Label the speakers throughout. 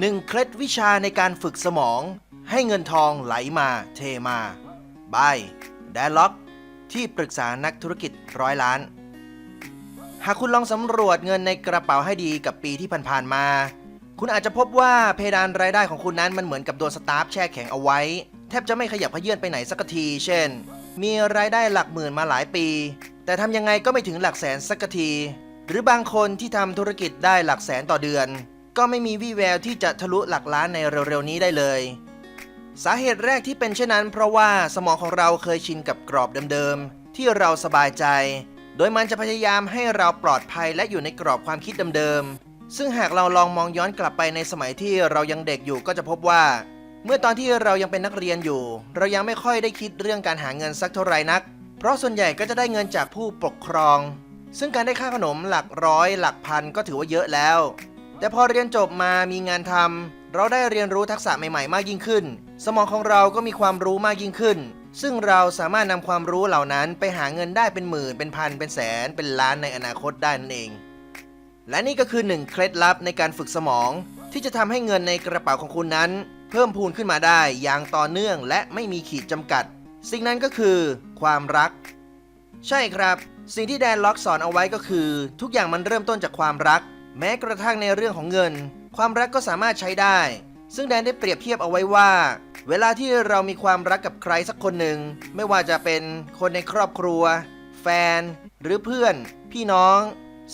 Speaker 1: หนึ่งเคล็ดวิชาในการฝึกสมอง ให้เงินทองไหลมาเทมาบายแดล็อก ที่ปรึกษานักธุรกิจร้อยล้าน หากคุณลองสำรวจเงินในกระเป๋าให้ดีกับปีที่ผ่านๆมา คุณอาจจะพบว่าเพดานรายได้ของคุณนั้นมันเหมือนกับโดนสตาฟแช่แข็งเอาไว้ แทบจะไม่ขยับขยื่นไปไหนสักที เช่น มีรายได้หลักหมื่นมาหลายปี แต่ทำยังไงก็ไม่ถึงหลักแสนสักที หรือบางคนที่ทำธุรกิจได้หลักแสนต่อเดือน ก็ไม่มีวี่แววที่จะทะลุหลักล้านในเร็วๆนี้ได้เลย สาเหตุแรกที่เป็นเช่นนั้น เพราะว่าสมองของเราเคยชินกับกรอบเดิมๆ ที่เราสบายใจ โดยมันจะพยายามให้เราปลอดภัยและอยู่ในกรอบความคิดเดิมๆ ซึ่งหากเราลองมองย้อนกลับไปในสมัยที่เรายังเด็กอยู่ก็จะพบว่า เมื่อตอนที่เรายังเป็นนักเรียนอยู่ เรายังไม่ค่อยได้คิดเรื่องการหาเงินสักเท่าไหร่นัก เพราะส่วนใหญ่ก็จะได้เงินจากผู้ปกครองซึ่งการได้ค่าขนมหลักร้อยหลักพันก็ถือว่าเยอะแล้ว แต่พอเรียนจบมามีงานทำเราได้เรียนรู้ทักษะใหม่ๆ มากยิ่งขึ้น สมองของเราก็มีความรู้มากยิ่งขึ้น ซึ่งเราสามารถนำความรู้เหล่านั้นไปหาเงินได้เป็นหมื่นเป็นพันเป็นแสน เป็นล้านในอนาคตได้นั่นเอง และนี่ก็คือหนึ่งเคล็ดลับในการฝึกสมอง ที่จะทำให้เงินในกระเป๋าของคุณนั้น เพิ่มพูนขึ้นมาได้อย่างต่อเนื่องและไม่มีขีดจำกัด สิ่งนั้นก็คือ ความรัก ใช่ครับ สิ่งที่แดนล็อกสอนเอาไว้ก็คือ ทุกอย่างมันเริ่มต้นจากความรัก แม้กระทั่งในเรื่องของเงิน ความรักก็สามารถใช้ได้ ซึ่งแดนได้เปรียบเทียบเอาไว้ว่า เวลาที่เรามีความรักกับใครสักคนหนึ่ง ไม่ว่าจะเป็นคนในครอบครัว แฟน หรือเพื่อน พี่น้อง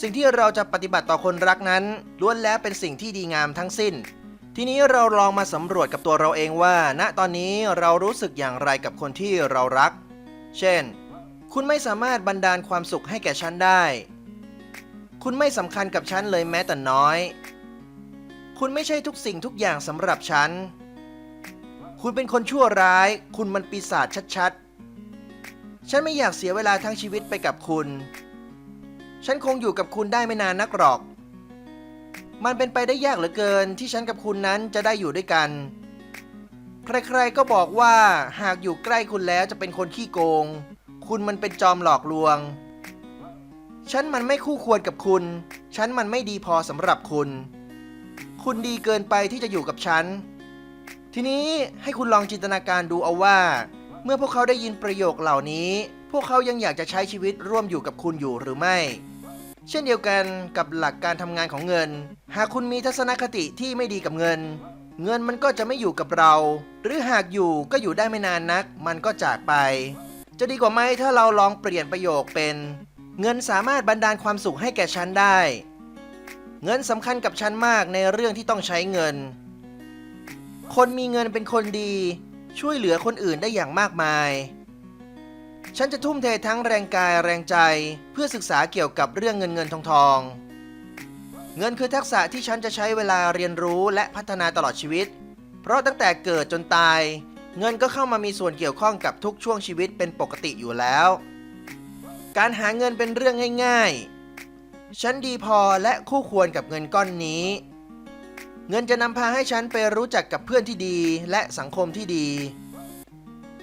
Speaker 1: สิ่งที่เราจะปฏิบัติต่อคนรักนั้น ล้วนแล้วเป็นสิ่งที่ดีงามทั้งสิ้น ทีนี้เราลองมาสำรวจกับตัวเราเองว่า ณตอนนี้เรารู้สึกอย่างไรกับคนที่เรารัก เช่น คุณไม่สามารถบันดาลความสุขให้แก่ฉันได้ คุณไม่สำคัญกับฉันเลยแม้แต่น้อย คุณไม่ใช่ทุกสิ่งทุกอย่างสำหรับฉัน คุณเป็นคนชั่วร้าย คุณมันปีศาจชัดๆ ฉันไม่อยากเสียเวลาทั้งชีวิตไปกับคุณ ฉันคงอยู่กับคุณได้ไม่นานนักหรอก มันเป็นไปได้ยากเหลือเกินที่ฉันกับคุณนั้นจะได้อยู่ด้วยกัน ใครๆ ก็บอกว่าหากอยู่ใกล้คุณแล้วจะเป็นคนขี้โกง คุณมันเป็นจอมหลอกลวง ฉันมันไม่คู่ควรกับคุณ ฉันมันไม่ดีพอสำหรับคุณ คุณดีเกินไปที่จะอยู่กับฉัน ทีนี้ให้คุณลองจินตนาการดูเอาว่า เมื่อพวกเขาได้ยินประโยคเหล่านี้ พวกเขายังอยากจะใช้ชีวิตร่วมอยู่กับคุณอยู่หรือไม่ เช่นเดียวกันกับหลักการทำงานของเงิน หากคุณมีทัศนคติที่ไม่ดีกับเงิน เงินมันก็จะไม่อยู่กับเรา หรือหากอยู่ก็อยู่ได้ไม่นานนัก มันก็จากไป จะดีกว่าไหมถ้าเราลองเปลี่ยนประโยคเป็น เงินสามารถบันดาลความสุขให้แก่ฉันได้ เงินสำคัญกับฉันมากในเรื่องที่ต้องใช้เงิน คนมีเงินเป็นคนดี ช่วยเหลือคนอื่นได้อย่างมากมาย ฉันจะทุ่มเททั้งแรงกายแรงใจเพื่อศึกษาเกี่ยวกับเรื่องเงินเงินทองทอง เงินคือทักษะที่ฉันจะใช้เวลาเรียนรู้และพัฒนาตลอดชีวิต เพราะตั้งแต่เกิดจนตาย เงินก็เข้ามามีส่วนเกี่ยวข้องกับทุกช่วงชีวิตเป็นปกติอยู่แล้ว การหาเงินเป็นเรื่องง่ายๆ ฉันดีพอและคู่ควรกับเงินก้อนนี้ เงินจะนำพาให้ฉันไปรู้จักกับเพื่อนที่ดีและสังคมที่ดี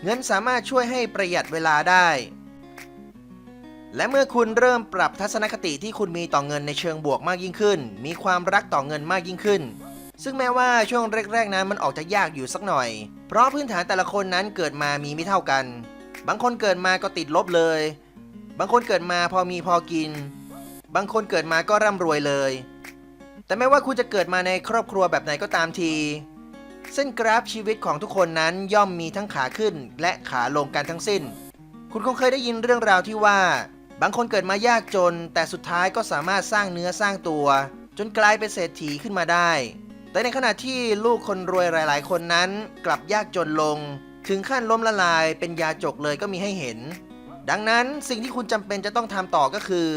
Speaker 1: เงินสามารถช่วยให้ประหยัดเวลาได้ และเมื่อคุณเริ่มปรับทัศนคติที่คุณมีต่อเงินในเชิงบวกมากยิ่งขึ้น มีความรักต่อเงินมากยิ่งขึ้น ซึ่งแม้ว่าช่วงแรกๆนั้นมันออกจะยากอยู่สักหน่อย เพราะพื้นฐานแต่ละคนนั้นเกิดมามีไม่เท่ากัน บางคนเกิดมาก็ติดลบเลย บางคนเกิดมาพอมีพอกิน บางคนเกิดมาก็ร่ำรวยเลย แต่ไม่ว่าคุณจะเกิดมาในครอบครัวแบบไหนก็ตามที เส้นกราฟชีวิตของทุกคนนั้นย่อมมีทั้งขาขึ้นและขาลงกันทั้งสิ้น คุณคงเคยได้ยินเรื่องราวที่ว่า บางคนเกิดมายากจน แต่สุดท้ายก็สามารถสร้างเนื้อสร้างตัว จนกลายเป็นเศรษฐีขึ้นมาได้ แต่ในขณะที่ลูกคนรวยหลาย ๆ คนนั้น กลับยากจนลง ถึงขั้นล้มละลายเป็นยาจกเลยก็มีให้เห็น ดังนั้นสิ่งที่คุณจำเป็นจะต้องทำต่อก็คือ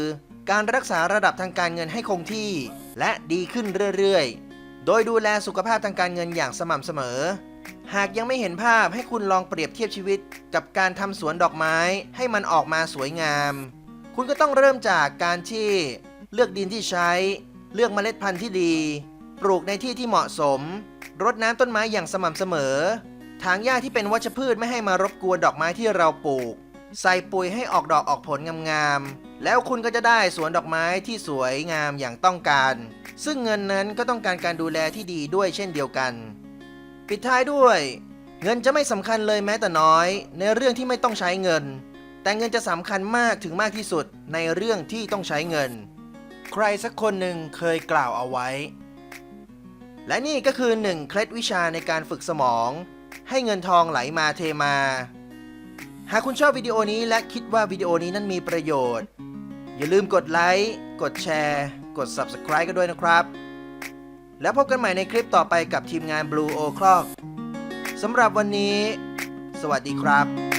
Speaker 1: การรักษาระดับทางการเงินให้คงที่ และดีขึ้นเรื่อยๆ โดยดูแลสุขภาพทางการเงินอย่างสม่ำเสมอ หากยังไม่เห็นภาพให้คุณลองเปรียบเทียบชีวิต กับการทำสวนดอกไม้ให้มันออกมาสวยงาม คุณก็ต้องเริ่มจากการที่ เลือกดินที่ใช้ เลือกเมล็ดพันธุ์ที่ดี ปลูกในที่ที่เหมาะสม รดน้ำต้นไม้อย่างสม่ำเสมอ ถางหญ้าที่เป็นวัชพืชไม่ให้มารบกวนดอกไม้ที่เราปลูก ใส่ปุ๋ยให้ออกดอกออกผลงามๆ แล้วคุณก็จะได้สวนดอกไม้ที่สวยงามอย่างต้องการ ซึ่งเงินนั้นก็ต้องการการดูแลที่ดีด้วยเช่นเดียวกัน ปิดท้ายด้วย เงินจะไม่สำคัญเลยแม้แต่น้อย ในเรื่องที่ไม่ต้องใช้เงิน แต่เงินจะสำคัญมากถึงมากที่สุดในเรื่องที่ต้องใช้เงิน ใครสักคนหนึ่งเคยกล่าวเอาไว้ และนี่ก็คือหนึ่งเคล็ดวิชาในการฝึกสมอง ให้เงินทองไหลมาเทมา หากคุณชอบวิดีโอนี้และคิดว่าวิดีโอนี้นั้นมีประโยชน์ อย่าลืมกดไลค์ กดแชร์ กด Subscribe กันด้วยนะครับ แล้วพบกันใหม่ในคลิปต่อไปกับทีมงาน Blue O Clock สำหรับวันนี้ สวัสดีครับ